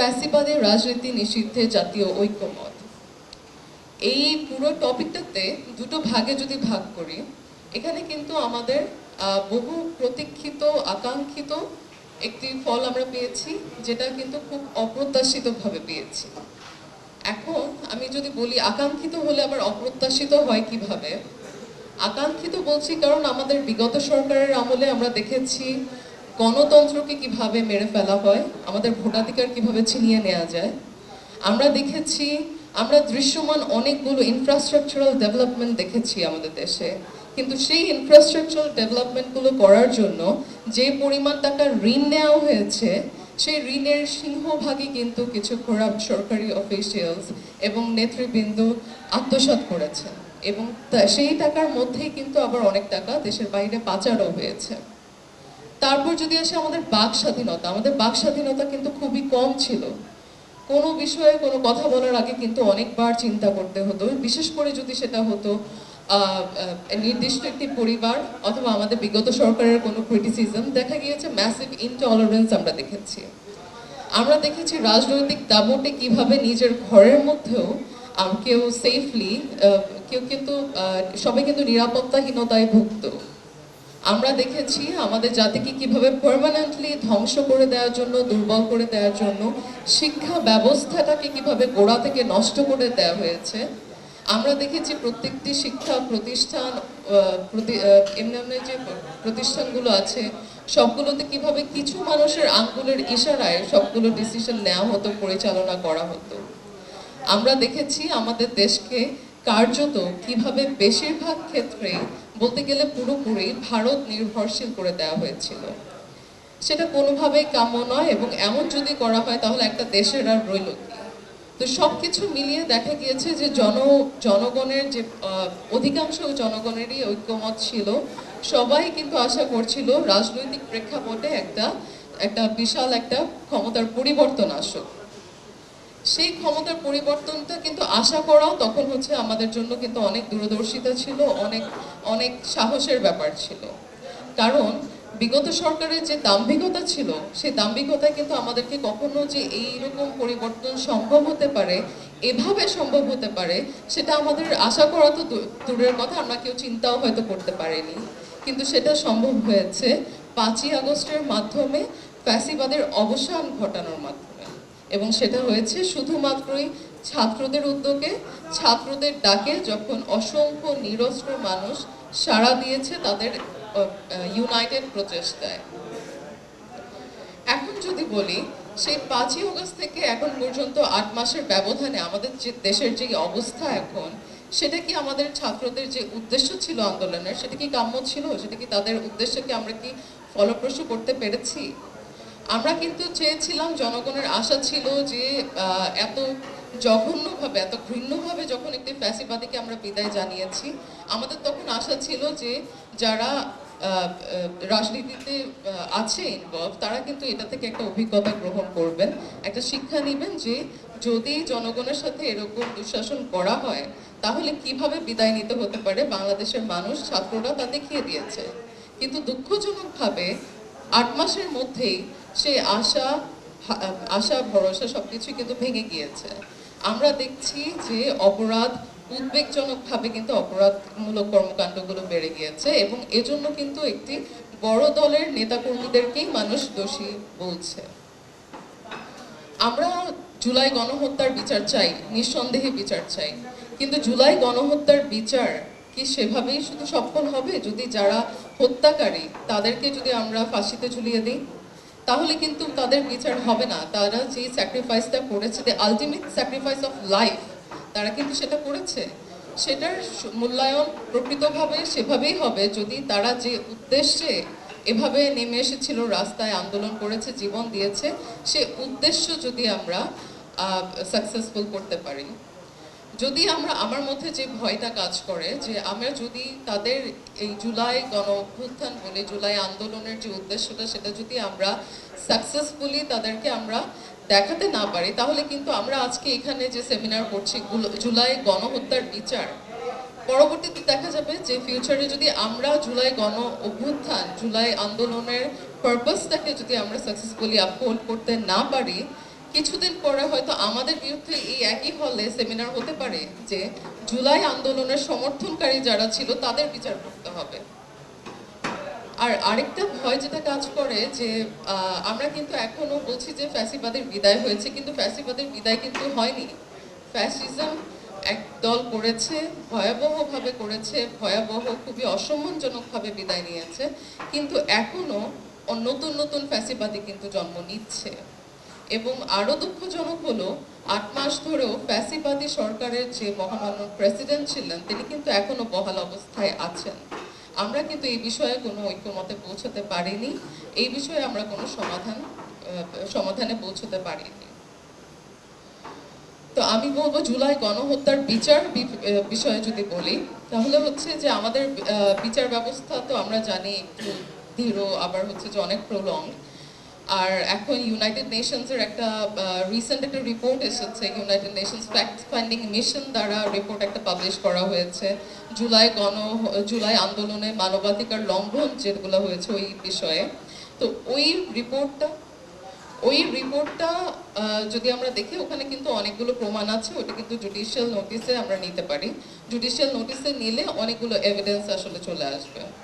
ফ্যাসিবাদী রাজনীতি নিষিদ্ধে জাতীয় ঐক্যমত। এই পুরো টপিকটাতে দুটো ভাগে যদি ভাগ করি, এখানে কিন্তু আমাদের বহু প্রতীক্ষিত, আকাঙ্ক্ষিত একটি ফল আমরা পেয়েছি, যেটা কিন্তু খুব অপ্রত্যাশিতভাবে পেয়েছি। এখন আমি যদি বলি আকাঙ্ক্ষিত হলে আবার অপ্রত্যাশিত হয় কীভাবে? আকাঙ্ক্ষিত বলছি কারণ আমাদের বিগত সরকারের আমলে আমরা দেখেছি গণতন্ত্রকে কীভাবে মেরে ফেলা হয়, আমাদের ভোটাধিকার কীভাবে ছিনিয়ে নেওয়া যায়, আমরা দেখেছি, আমরা দৃশ্যমান অনেকগুলো ইনফ্রাস্ট্রাকচারাল ডেভেলপমেন্ট দেখেছি আমাদের দেশে। কিন্তু সেই ইনফ্রাস্ট্রাকচারাল ডেভেলপমেন্টগুলো করার জন্য যে পরিমাণ টাকা ঋণ নেওয়া হয়েছে, সেই ঋণের সিংহভাগই কিন্তু কিছু করাপ্ট সরকারি অফিসিয়ালস এবং নেতৃবৃন্দ আত্মসাৎ করেছেন। এবং সেই টাকার মধ্যেই কিন্তু আবার অনেক টাকা দেশের বাইরে পাচারও হয়েছে। তারপর যদি আসে আমাদের বাক স্বাধীনতা, আমাদের বাক স্বাধীনতা কিন্তু খুবই কম ছিল। কোনো বিষয়ে কোনো কথা বলার আগে কিন্তু অনেকবার চিন্তা করতে হতো, বিশেষ করে যদি সেটা হতো নির্দিষ্ট একটি পরিবার অথবা আমাদের বিগত সরকারের কোনো ক্রিটিসিজম দেখা গিয়েছে ম্যাসিভ ইনটলারেন্স আমরা দেখেছি। আমরা দেখেছি রাজনৈতিক দাবটে কীভাবে নিজের ঘরের মধ্যেও কেউ সেফলি কেউ কিন্তু সবাই কিন্তু নিরাপত্তাহীনতায় ভুগতো। আমরা দেখেছি আমাদের জাতিকে কীভাবে পার্মানেন্টলি ধ্বংস করে দেওয়ার জন্য, দুর্বল করে দেওয়ার জন্য শিক্ষা ব্যবস্থাটাকে কীভাবে গোড়া থেকে নষ্ট করে দেওয়া হয়েছে। আমরা দেখেছি প্রত্যেকটি শিক্ষা প্রতিষ্ঠান এমনি এমনি যে প্রতিষ্ঠানগুলো আছে, সবগুলোতে কীভাবে কিছু মানুষের আঙ্গুলের ইশারায় সবগুলো ডিসিশন নেওয়া হতো, পরিচালনা করা হতো। আমরা দেখেছি আমাদের দেশকে কার্যত কীভাবে বেশিরভাগ ক্ষেত্রে বলতে গেলে পুরোপুরি ভারত নির্ভরশীল করে দেওয়া হয়েছিল। সেটা কোনোভাবেই কাম্য নয় এবং এমন যদি করা হয় তাহলে একটা দেশের আর রইল তো সবকিছু মিলিয়ে দেখা গিয়েছে যে জন, জনগণের যে অধিকাংশ জনগণেরই ঐক্যমত ছিল। সবাই কিন্তু আশা করছিল রাজনৈতিক প্রেক্ষাপটে একটা একটা বিশাল একটা ক্ষমতার পরিবর্তন আসুক। সেই ক্ষমতার পরিবর্তনটা কিন্তু আশা করাও তখন হচ্ছে আমাদের জন্য কিন্তু অনেক দূরদর্শিতা ছিল, অনেক অনেক সাহসের ব্যাপার ছিল। কারণ বিগত সরকারের যে দাম্ভিকতা ছিল, সেই দাম্ভিকতায় কিন্তু আমাদেরকে কখনো যে এইরকম পরিবর্তন সম্ভব হতে পারে, এভাবে সম্ভব হতে পারে, সেটা আমাদের আশা করা তো দূরের কথা, আমরা কেউ চিন্তাও হয়তো করতে পারিনি। কিন্তু সেটা সম্ভব হয়েছে পাঁচই আগস্টের মাধ্যমে ফ্যাসিবাদের অবসান ঘটানোর মাধ্যমে। এবং সেটা হয়েছে শুধুমাত্রই ছাত্রদের উদ্যোগে। ছাত্রদের ডাকে যখন অসংখ্য নিরস্ত্র মানুষ সাড়া দিয়েছে তাদের ইউনাইটেড প্রচেষ্টায়। এখন যদি বলি, সেই পাঁচই অগস্ট থেকে এখন পর্যন্ত আট মাসের ব্যবধানে আমাদের যে দেশের যে অবস্থা এখন, সেটা কি আমাদের ছাত্রদের যে উদ্দেশ্য ছিল আন্দোলনের, সেটা কি কাম্য ছিল? সেটা কি তাদের উদ্দেশ্যকে আমরা কি ফলপ্রসূ করতে পেরেছি? আমরা কিন্তু চেয়েছিলাম, জনগণের আশা ছিল যে এত জঘন্যভাবে, এত ঘৃণ্যভাবে যখন একটি ফ্যাসিবাদীকে আমরা বিদায় জানিয়েছি, আমাদের তখন আশা ছিল যে, যারা রাজনীতিতে আছে ইনভলভ তারা কিন্তু এটা থেকে একটা অভিজ্ঞতা গ্রহণ করবেন। একটা শিক্ষা নেবেন যে, যদি জনগণের সাথে এরকম দুঃশাসন করা হয়, তাহলে কীভাবে বিদায় নিতে হতে পারে? বাংলাদেশের মানুষ, ছাত্ররা তা দেখিয়ে দিয়েছে। কিন্তু দুঃখজনকভাবে, আট মাসের মধ্যেই সেই আশা আশা, ভরসা সবকিছু কিন্তু ভেঙে গিয়েছে। আমরা দেখছি যে অপরাধ উদ্বেগজনকভাবে কিন্তু অপরাধমূলক কর্মকাণ্ডগুলো বেড়ে গিয়েছে এবং এজন্য কিন্তু একটি বড় দলের নেতাকর্মীদেরকেই মানুষ দোষী বলছে। আমরা জুলাই গণহত্যার বিচার চাই, নিঃসন্দেহে বিচার চাই। কিন্তু জুলাই গণহত্যার বিচার কি সেভাবেই শুধু সফল হবে যদি যারা হত্যাকারী, তাদেরকে যদি আমরা ফাঁসিতে ঝুলিয়ে দিই? তাহলে কিন্তু তাদের বিচার হবে না। তারা যে স্যাক্রিফাইসটা করেছে the ultimate sacrifice of life তারা কিন্তু সেটা করেছে। সেটার মূল্যায়ন প্রকৃতভাবে সেভাবেই হবে। যদি তারা যে উদ্দেশ্যে এভাবে নেমে এসেছিল, রাস্তায় আন্দোলন করেছে, জীবন দিয়েছে, সে উদ্দেশ্য যদি আমরা সাকসেসফুল করতে পারি। যদি আমরা আমার মধ্যে যে ভয়টা কাজ করে, যে আমরা যদি তাদের এই জুলাই গণ অভ্যুত্থান বলে, জুলাই আন্দোলনের যে উদ্দেশ্যটা, সেটা যদি আমরা সাকসেসফুলি তাদেরকে আমরা দেখাতে না পারি, তাহলে কিন্তু আমরা আজকে এখানে যে সেমিনার করছি জুলাই গণহত্যার বিচার, পরবর্তীতে দেখা যাবে যে ফিউচারে যদি আমরা জুলাই গণ অভ্যুত্থান, জুলাই আন্দোলনের পারপাসটাকে যদি আমরা সাকসেসফুলি আপহোল্ড করতে না পারি কিছুদিন পরে হয়তো আমাদের বিরুদ্ধে এই একই হলে সেমিনার হতে পারে যে জুলাই আন্দোলনের সমর্থনকারী যারা ছিল, তাদের বিচার করতে হবে। আর আরেকটা ভয় যেটা কাজ করে যে আমরা কিন্তু এখনও বলছি যে ফ্যাসিবাদের বিদায় হয়েছে, কিন্তু ফ্যাসিবাদের বিদায় কিন্তু হয়নি। ফ্যাসিজম এক দল করেছে, ভয়াবহভাবে করেছে, ভয়াবহ, খুবই অসম্মানজনকভাবে বিদায় নিয়েছে, কিন্তু এখনও নতুন নতুন ফ্যাসিবাদী কিন্তু জন্ম নিচ্ছে। এবং আরও দুঃখজনক হলো, আট মাস ধরেও ফ্যাসিবাদী সরকারের যে মহামান্য প্রেসিডেন্ট ছিলেন, তিনি কিন্তু এখনও বহাল অবস্থায় আছেন। আমরা কিন্তু এই বিষয়ে কোনো ঐক্যমতে পৌঁছাতে পারিনি। এই বিষয়ে আমরা কোনো সমাধান সমাধানে পৌঁছতে পারিনি। তো আমি বলব জুলাই গণহত্যার বিচার বিষয়ে যদি বলি, তাহলে হচ্ছে যে আমাদের বিচার ব্যবস্থা তো আমরা জানি একটু ধীর, আবার হচ্ছে যে অনেক প্রলং আর এখন ইউনাইটেড নেশনস এর একটা রিসেন্ট একটা রিপোর্ট এসেছে। United Nations fact finding mission দ্বারা রিপোর্ট একটা পাবলিশ করা হয়েছে। জুলাই গণ, জুলাই আন্দোলনে মানবাধিকার লঙ্ঘন যেগুলো হয়েছে ওই বিষয়ে। তো ওই রিপোর্টটা ওই রিপোর্টটা যদি আমরা দেখি, ওখানে কিন্তু অনেকগুলো প্রমাণ আছে। ওটা কিন্তু জুডিশিয়াল নোটিসে আমরা নিতে পারি। জুডিশিয়াল নোটিসে নিলে অনেকগুলো এভিডেন্স আসলে চলে আসবে।